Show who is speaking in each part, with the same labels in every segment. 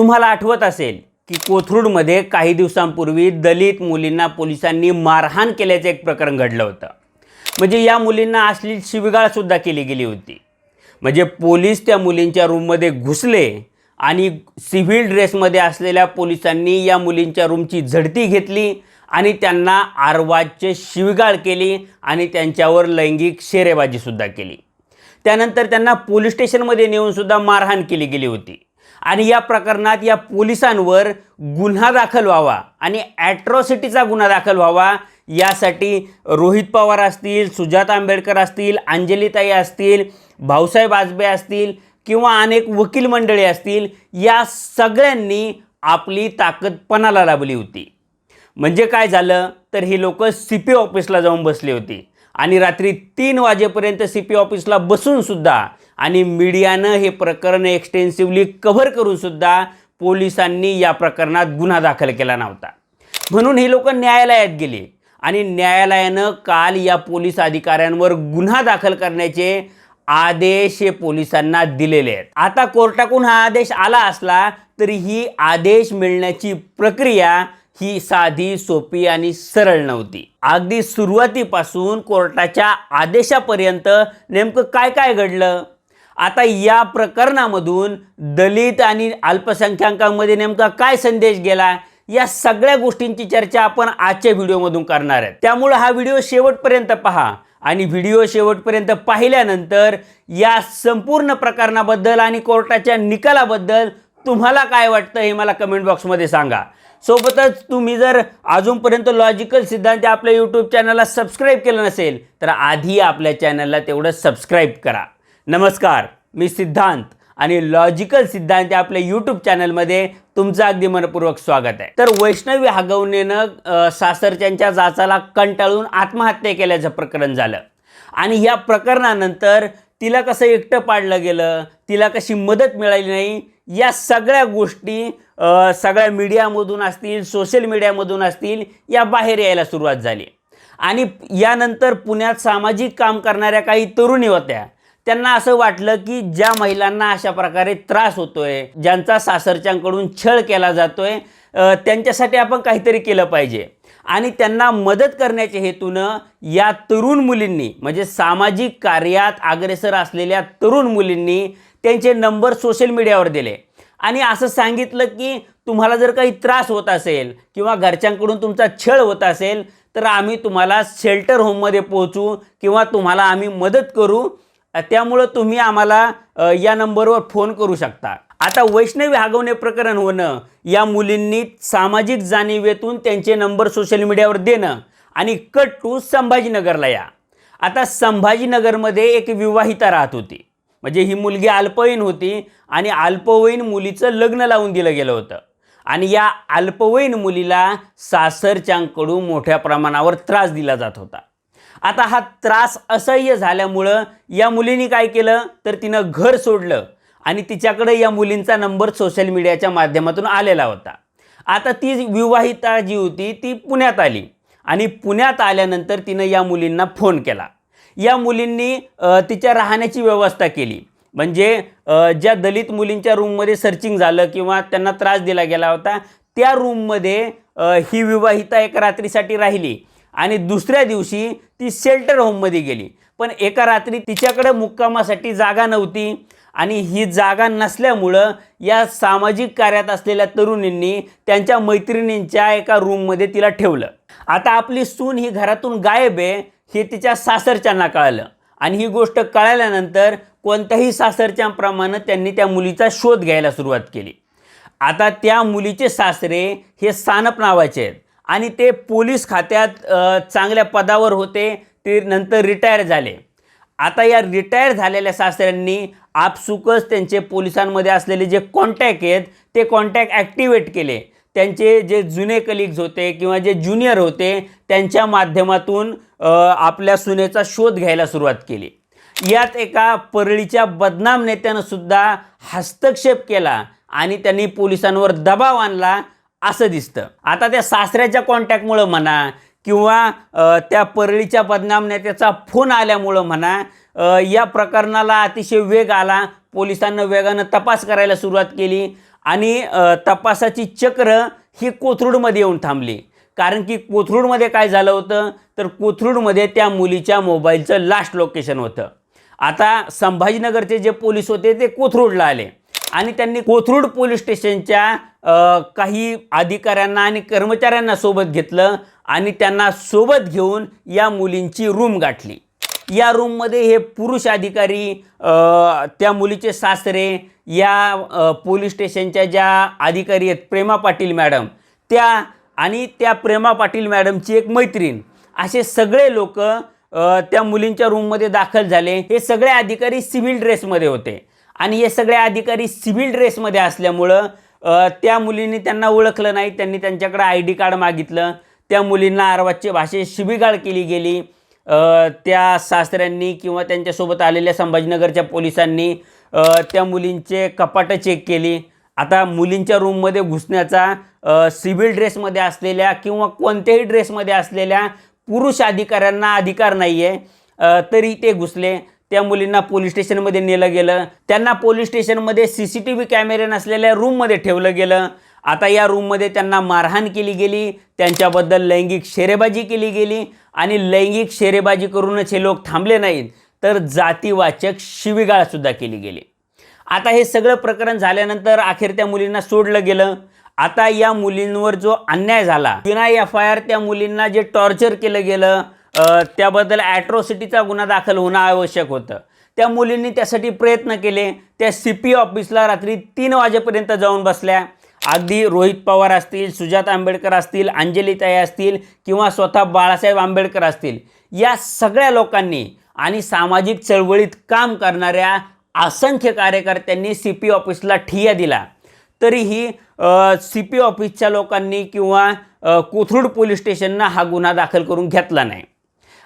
Speaker 1: तुम्हाला आठवत असेल की कोथरूडमध्ये काही दिवसांपूर्वी दलित मुलींना पोलिसांनी मारहाण केल्याचं एक प्रकरण घडलं होतं. म्हणजे या मुलींना अश्लील शिविगाळसुद्धा केली गेली होती. म्हणजे पोलीस त्या मुलींच्या रूममध्ये घुसले आणि सिव्हिल ड्रेसमध्ये असलेल्या पोलिसांनी या मुलींच्या रूमची झडती घेतली आणि त्यांना आरवाजचे शिविगाळ केली आणि त्यांच्यावर लैंगिक शेरेबाजीसुद्धा केली. त्यानंतर त्यांना पोलीस स्टेशनमध्ये नेऊनसुद्धा मारहाण केली गेली होती. आणि या प्रकरणात या पोलिसांवर गुन्हा दाखल व्हावा आणि ॲट्रॉसिटीचा गुन्हा दाखल व्हावा यासाठी रोहित पवार असतील सुजाता आंबेडकर असतील अंजलीताई असतील भाऊसाहेब आजबे असतील किंवा अनेक वकील मंडळी असतील या सगळ्यांनी आपली ताकद पणाला लाभली होती. म्हणजे काय झालं? तर ही लोक सी पी ऑफिसला जाऊन बसली होती. आणि रात्री तीन वाजेपर्यंत सी पी ऑफिसला बसूनसुद्धा आणि मीडियानं हे प्रकरण एक्सटेन्सिव्हली कव्हर करूनसुद्धा पोलिसांनी या प्रकरणात गुन्हा दाखल केला नव्हता. म्हणून ही लोक न्यायालयात गेली आणि न्यायालयानं काल या पोलीस अधिकाऱ्यांवर गुन्हा दाखल करण्याचे आदेश हे पोलिसांना दिलेले आहेत. आता कोर्टाकडून हा आदेश आला असला तरी ही आदेश मिळण्याची प्रक्रिया ही साधी सोपी आणि सरळ नव्हती. अगदी सुरुवातीपासून कोर्टाच्या आदेशापर्यंत नेमकं काय काय घडलं? आता या प्रकरणामधून दलित आणि अल्पसंख्याकांमध्ये नेमका काय संदेश गेला या सगळ्या गोष्टींची चर्चा आपण आजच्या व्हिडिओमधून करणार आहे त्यामुळं हा व्हिडिओ शेवटपर्यंत पहा आणि व्हिडिओ शेवटपर्यंत पाहिल्यानंतर या संपूर्ण प्रकरणाबद्दल आणि कोर्टाच्या निकालाबद्दल तुम्हाला काय वाटतं हे मला कमेंट बॉक्समध्ये सांगा. सोबतच तुम्ही जर अजूनपर्यंत लॉजिकल सिद्धांत आपल्या यूट्यूब चॅनलला सबस्क्राईब केलं नसेल तर आधी आपल्या चॅनलला तेवढं सबस्क्राईब करा. नमस्कार मी सिद्धांत आणि लॉजिकल सिद्धांत या आपल्या यूट्यूब चॅनलमध्ये तुमचं अगदी मनपूर्वक स्वागत आहे. तर वैष्णवी हगवणेनं सासरच्यांच्या जाचाला कंटाळून आत्महत्या केल्याचं प्रकरण झालं. आणि या प्रकरणानंतर तिला कसं एकटं पाडलं गेलं तिला कशी मदत मिळाली नाही या सगळ्या गोष्टी सगळ्या मीडियामधून असतील सोशल मीडियामधून असतील या बाहेर यायला सुरुवात झाली. आणि यानंतर पुण्यात सामाजिक काम करणाऱ्या काही तरुणी होत्या त्यांना असं वाटलं की ज्या महिलांना अशा प्रकारे त्रास होतोय ज्यांचा सासरच्यांकडून छळ केला जातोय त्यांच्यासाठी आपण काहीतरी केलं पाहिजे. आणि त्यांना मदत करण्याच्या हेतूनं या तरुण मुलींनी म्हणजे सामाजिक कार्यात अग्रेसर असलेल्या तरुण मुलींनी त्यांचे नंबर सोशल मीडियावर दिले. आणि असं सांगितलं की तुम्हाला जर काही त्रास होत असेल किंवा घरच्यांकडून तुमचा छळ होत असेल तर आम्ही तुम्हाला शेल्टर होममध्ये पोहोचू किंवा तुम्हाला आम्ही मदत करू. त्यामुळं तुम्ही आम्हाला या नंबरवर फोन करू शकता. आता वैष्णवी हागवणे प्रकरण होणं या मुलींनी सामाजिक जाणीवेतून त्यांचे नंबर सोशल मीडियावर देणं आणि कट टू संभाजीनगरला या. आता संभाजीनगरमध्ये एक विवाहिता राहत होती. म्हणजे ही मुलगी अल्पवयीन होती आणि अल्पवयीन मुलीचं लग्न लावून दिलं गेलं होतं. आणि या अल्पवयीन मुलीला सासरच्यांकडून मोठ्या प्रमाणावर त्रास दिला जात होता. आता हा त्रास असह्य झाल्यामुळं या मुलीने काय केलं? तर तिनं घर सोडलं. आणि तिच्याकडे या मुलींचा नंबर सोशल मीडियाच्या माध्यमातून आलेला होता. आता ती विवाहिता जी होती ती पुण्यात आली. आणि पुण्यात आल्यानंतर तिनं या मुलींना फोन केला. या मुलींनी तिच्या राहण्याची व्यवस्था केली. म्हणजे ज्या दलित मुलींच्या रूममध्ये सर्चिंग झालं किंवा त्यांना त्रास दिला गेला होता त्या रूममध्ये ही विवाहिता एका रात्रीसाठी राहिली. आणि दुसऱ्या दिवशी ती शेल्टर होममध्ये गेली. पण एका रात्री तिच्याकडे मुक्कामासाठी जागा नव्हती आणि ही जागा नसल्यामुळं या सामाजिक कार्यात असलेल्या तरुणींनी त्यांच्या मैत्रिणींच्या एका रूममध्ये तिला ठेवलं. आता आपली सून ही घरातून गायब आहे हे तिच्या सासरच्यांना कळालं. आणि ही गोष्ट कळाल्यानंतर कोणत्याही सासरच्यांप्रमाणे त्यांनी त्या मुलीचा शोध घ्यायला सुरुवात केली. आता त्या मुलीचे सासरे हे सानप नावाचे आहेत. आणि ते पोलीस खात्यात चांगल्या पदावर होते ते नंतर रिटायर झाले. आता या रिटायर झालेल्या सासऱ्यांनी आपसुकच त्यांचे पोलिसांमध्ये असलेले जे कॉन्टॅक्ट आहेत ते कॉन्टॅक्ट ॲक्टिवेट केले. त्यांचे जे जुने कलिग्ज होते किंवा जे ज्युनियर होते त्यांच्या माध्यमातून आपल्या सुनेचा शोध घ्यायला सुरुवात केली. यात एका परळीच्या बदनाम नेत्यानं सुद्धा हस्तक्षेप केला आणि त्यांनी पोलिसांवर दबाव आणला असं दिसतं. आता त्या सासऱ्याच्या कॉन्टॅक्टमुळं म्हणा किंवा त्या परळीच्या बदनाम नेत्याचा फोन आल्यामुळं म्हणा या प्रकरणाला अतिशय वेग आला. पोलिसांना वेगानं तपास करायला सुरुवात केली आणि तपासाची चक्र ही कोथरूडमध्ये येऊन थांबली. कारण की कोथरूडमध्ये काय झालं होतं? तर कोथरूडमध्ये त्या मुलीच्या मोबाईलचं लास्ट लोकेशन होतं. आता संभाजीनगरचे जे पोलीस होते ते कोथरूडला आले. आणि त्यांनी कोथरूड पोलीस स्टेशनच्या काही अधिकाऱ्यांना आणि कर्मचाऱ्यांना सोबत घेतलं आणि त्यांना सोबत घेऊन या मुलींची रूम गाठली. या रूममध्ये हे पुरुष अधिकारी त्या मुलीचे सासरे या पोलीस स्टेशनच्या ज्या अधिकारी आहेत प्रेमा पाटील मॅडम त्या आणि त्या प्रेमा पाटील मॅडमची एक मैत्रीण असे सगळे लोक त्या मुलींच्या रूममध्ये दाखल झाले. हे सगळे अधिकारी सिव्हिल ड्रेसमध्ये होते. आणि हे सगळे अधिकारी सिव्हिल ड्रेसमध्ये असल्यामुळं त्या मुलींनी त्यांना ओळखलं नाही त्यांनी त्यांच्याकडे आय डी कार्ड मागितलं त्या मुलींना अर्वाच्य भाषेत शिबिगाळ केली गेली त्या सासऱ्यांनी किंवा त्यांच्यासोबत आलेल्या संभाजीनगरच्या पोलिसांनी त्या मुलींचे कपाटं चेक केली. आता मुलींच्या रूममध्ये घुसण्याचा सिव्हिल ड्रेसमध्ये असलेल्या किंवा कोणत्याही ड्रेसमध्ये असलेल्या पुरुष अधिकाऱ्यांना अधिकार नाही आहे तरी ते घुसले. त्या मुलींना पोलीस स्टेशनमध्ये नेलं गेलं. त्यांना पोलीस स्टेशनमध्ये सी सी टी व्ही कॅमेरे नसलेल्या रूममध्ये ठेवलं गेलं. आता या रूममध्ये त्यांना मारहाण केली गेली. त्यांच्याबद्दल लैंगिक शेरेबाजी केली गेली आणि लैंगिक शेरेबाजी करूनच हे लोक थांबले नाहीत. तर जातीवाचक शिवीगाळसुद्धा केली गेली. आता हे सगळं प्रकरण झाल्यानंतर अखेर त्या मुलींना सोडलं गेलं. आता या मुलींवर जो अन्याय झाला बिना एफ आय आर त्या मुलींना जे टॉर्चर केलं गेलं त्याबद्दल ॲट्रॉसिटीचा गुन्हा दाखल होणं आवश्यक होतं. त्या मुलींनी त्यासाठी प्रयत्न केले. त्या सी पी ऑफिसला रात्री तीन वाजेपर्यंत जाऊन बसल्या. अगदी रोहित पवार असतील सुजात आंबेडकर असतील अंजलीताई असतील किंवा स्वतः बाळासाहेब आंबेडकर असतील. या सगळ्या लोकांनी आणि सामाजिक चळवळीत काम करणाऱ्या असंख्य कार्यकर्त्यांनी सी पी ऑफिसला ठिय्या दिला. तरीही सी पी ऑफिसच्या लोकांनी किंवा कोथरूड पोलीस स्टेशननं हा गुन्हा दाखल करून घेतला नाही.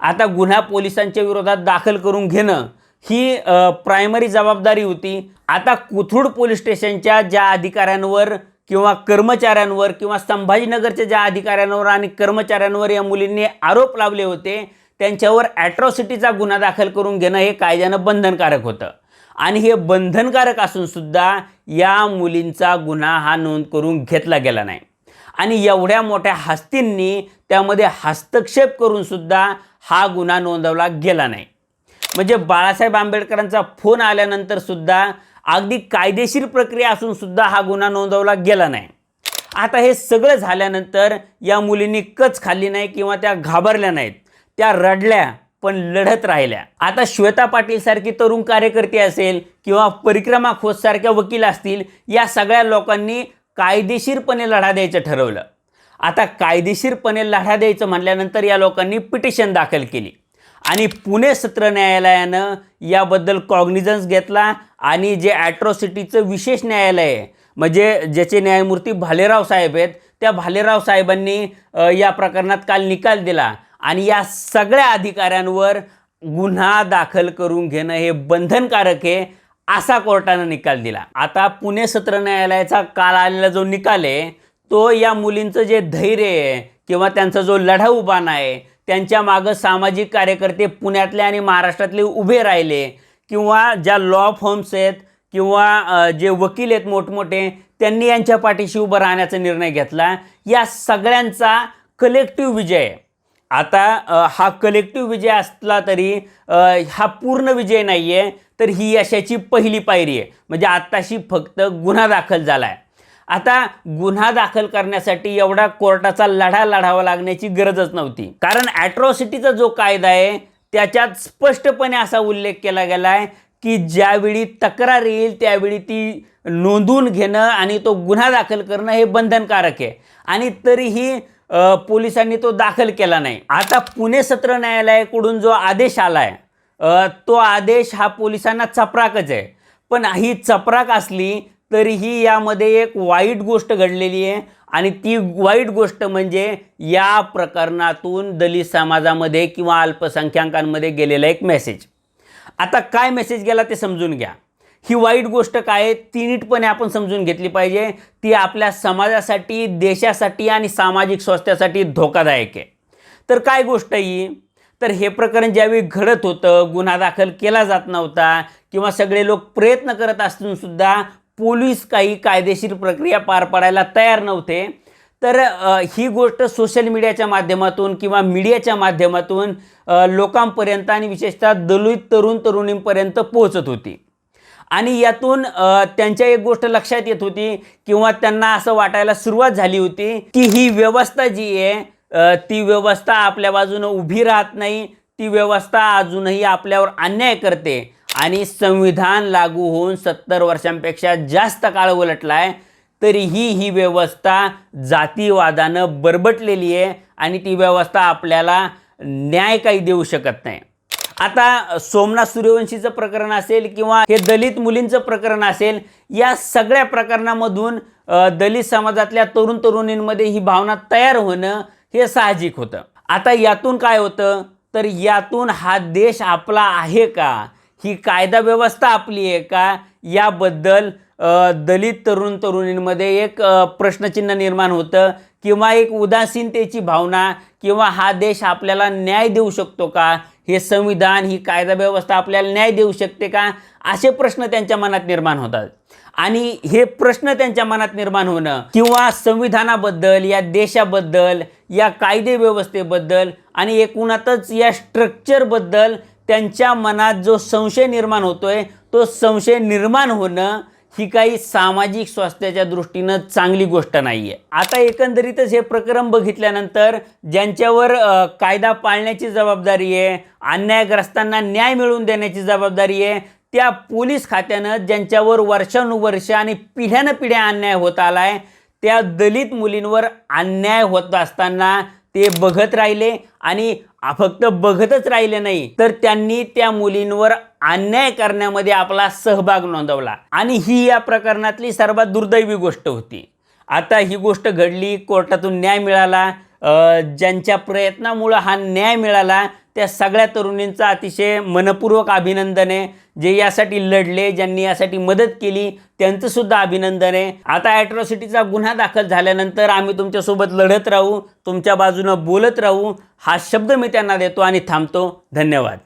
Speaker 1: आता गुन्हा पोलिसांच्या विरोधात दाखल करून घेणं ही प्रायमरी जबाबदारी होती. आता कोथरूड पोलीस स्टेशनच्या ज्या अधिकाऱ्यांवर किंवा कर्मचाऱ्यांवर किंवा संभाजीनगरच्या ज्या अधिकाऱ्यांवर आणि कर्मचाऱ्यांवर या मुलींनी आरोप लावले होते त्यांच्यावर ॲट्रॉसिटीचा गुन्हा दाखल करून घेणं हे कायद्यानं बंधनकारक होतं. आणि हे बंधनकारक असूनसुद्धा या मुलींचा गुन्हा हा नोंद करून घेतला गेला नाही. आणि एवढ्या मोठ्या हस्तींनी त्यामध्ये हस्तक्षेप करूनसुद्धा हा गुन्हा नोंदवला गेला नाही. म्हणजे बाळासाहेब आंबेडकरांचा फोन आल्यानंतर सुद्धा अगदी कायदेशीर प्रक्रिया असून सुद्धा हा गुन्हा नोंदवला गेला नाही. आता हे सगळं झाल्यानंतर या मुलींनी कच खाल्ली नाही किंवा त्या घाबरल्या नाहीत. त्या रडल्या पण लढत राहिल्या. आता श्वेता पाटील सारखी तरुण कार्यकर्ते असेल किंवा परिक्रमा खोत सारख्या वकील असतील या सगळ्या लोकांनी कायदेशीरपणे लढा द्यायचं ठरवलं. आता कायदेशीरपणे लढा द्यायचं म्हटल्यानंतर या लोकांनी पिटिशन दाखल केली. आणि पुणे सत्र न्यायालयानं याबद्दल कॉग्निझन्स घेतला आणि जे ॲट्रॉसिटीचं विशेष न्यायालय आहे म्हणजे ज्याचे न्यायमूर्ती भालेराव साहेब आहेत त्या भालेराव साहेबांनी या प्रकरणात काल निकाल दिला आणि या सगळ्या अधिकाऱ्यांवर गुन्हा दाखल करून घेणं हे बंधनकारक आहे असा कोर्टानं निकाल दिला. आता पुणे सत्र न्यायालयाचा काल आलेला जो निकाल आहे तो या मुलींचं जे धैर्य आहे किंवा त्यांचा जो लढाऊ आहे त्यांच्या मागं सामाजिक कार्यकर्ते पुण्यातले आणि महाराष्ट्रातले उभे राहिले किंवा ज्या लॉ फर्म्स आहेत किंवा जे वकील आहेत मोठमोठे त्यांनी यांच्या पाठीशी उभं राहण्याचा निर्णय घेतला. या सगळ्यांचा कलेक्टिव्ह विजय आहे. आता हा कलेक्टिव्ह विजय असला तरी हा पूर्ण विजय नाही आहे तर ही यशाची पहिली पायरी आहे. म्हणजे आत्ताशी फक्त गुन्हा दाखल झाला आहे आता गुन्हा दाखल करण्यासाठी एवढा कोर्टाचा लढा लढावा लागण्याची गरजच नव्हती. कारण ॲट्रॉसिटीचा जो कायदा आहे त्याच्यात स्पष्टपणे असा उल्लेख केला गेला आहे की ज्यावेळी तक्रार येईल त्यावेळी ती नोंदवून घेणं आणि तो गुन्हा दाखल करणं हे बंधनकारक आहे. आणि तरीही पोलिसांनी तो दाखल केला नाही. आता पुणे सत्र न्यायालयाकडून जो आदेश आला आहे तो आदेश हा पोलिसांना चपराकच आहे. पण ही चपराक असली तरीही यामध्ये एक वाईट गोष्ट घडलेली आहे आणि ती वाईट गोष्ट म्हणजे या प्रकरणातून दलित समाजामध्ये किंवा अल्पसंख्याकांमध्ये गेलेला एक मेसेज आता काय मेसेज गेला ते समजून घ्या. ही वाईट गोष्ट काय आहे? ती नीटपणे आपण समजून घेतली पाहिजे. ती आपल्या समाजासाठी देशासाठी आणि सामाजिक स्वास्थ्यासाठी धोकादायक आहे. तर काय गोष्ट ही? तर हे प्रकरण ज्यावेळी घडत होतं गुन्हा दाखल केला जात नव्हता किंवा सगळे लोक प्रयत्न करत असून सुद्धा पोलीस काही कायदेशीर प्रक्रिया पार पाडायला तयार नव्हते. तर ही गोष्ट सोशल मीडियाच्या माध्यमातून किंवा मीडियाच्या माध्यमातून लोकांपर्यंत आणि विशेषतः दलित तरुण तरुणींपर्यंत पोहोचत होती. आणि यातून त्यांच्या एक गोष्ट लक्षात येत होती किंवा त्यांना असं वाटायला सुरुवात झाली होती की ही व्यवस्था जी आहे ती व्यवस्था आपल्या बाजूनं उभी राहत नाही ती व्यवस्था अजूनही आपल्यावर अन्याय करते. आणि संविधान लागू होऊन सत्तर वर्षांपेक्षा जास्त काळ उलटला आहे तरीही ही व्यवस्था जातीवादानं बरबटलेली आहे आणि ती व्यवस्था आपल्याला न्याय काही देऊ शकत नाही. आता सोमनाथ सूर्यवंशीचं प्रकरण असेल किंवा हे दलित मुलींचं प्रकरण असेल या सगळ्या प्रकरणामधून दलित समाजातल्या तरुण तरुणींमध्ये ही भावना तयार होणं हे साहजिक होतं. आता यातून काय होतं? तर यातून हा देश आपला आहे का? ही कायदा व्यवस्था आपली आहे का? याबद्दल दलित तरुण तरुणींमध्ये एक प्रश्नचिन्ह निर्माण होतं किंवा एक उदासीनतेची भावना किंवा हा देश आपल्याला न्याय देऊ शकतो का? हे संविधान ही कायदा व्यवस्था आपल्याला न्याय देऊ शकते का? असे प्रश्न त्यांच्या मनात निर्माण होतात. आणि हे प्रश्न त्यांच्या मनात निर्माण होणं किंवा संविधानाबद्दल या देशाबद्दल या कायदे व्यवस्थेबद्दल आणि एकूणातच या स्ट्रक्चरबद्दल त्यांच्या मनात जो संशय निर्माण होतोय तो संशय निर्माण होणं ही काही सामाजिक स्वास्थ्याच्या दृष्टीनं चांगली गोष्ट नाही आहे आता एकंदरीतच हे प्रकरण बघितल्यानंतर ज्यांच्यावर कायदा पाळण्याची जबाबदारी आहे अन्यायग्रस्तांना न्याय मिळवून देण्याची जबाबदारी आहे त्या पोलीस खात्यानं ज्यांच्यावर वर्षानुवर्ष आणि पिढ्यानं पिढ्या अन्याय होत आला आहे त्या दलित मुलींवर अन्याय होत असताना ते बघत राहिले आणि फक्त बघतच राहिले नाही तर त्यांनी त्या मुलींवर अन्याय करण्यामध्ये आपला सहभाग नोंदवला. आणि ही या प्रकरणातली सर्वात दुर्दैवी गोष्ट होती. आता ही गोष्ट घडली कोर्टातून न्याय मिळाला ज्यांच्या प्रयत्नामुळं हा न्याय मिळाला त्या सगळ्या तरुणींचं अतिशय मनपूर्वक अभिनंदन आहे. जे यासाठी लढले ज्यांनी यासाठी मदत केली त्यांचंसुद्धा अभिनंदन आहे. आता ॲट्रॉसिटीचा गुन्हा दाखल झाल्यानंतर आम्ही तुमच्यासोबत लढत राहू तुमच्या बाजूनं बोलत राहू हा शब्द मी त्यांना देतो आणि थांबतो. धन्यवाद.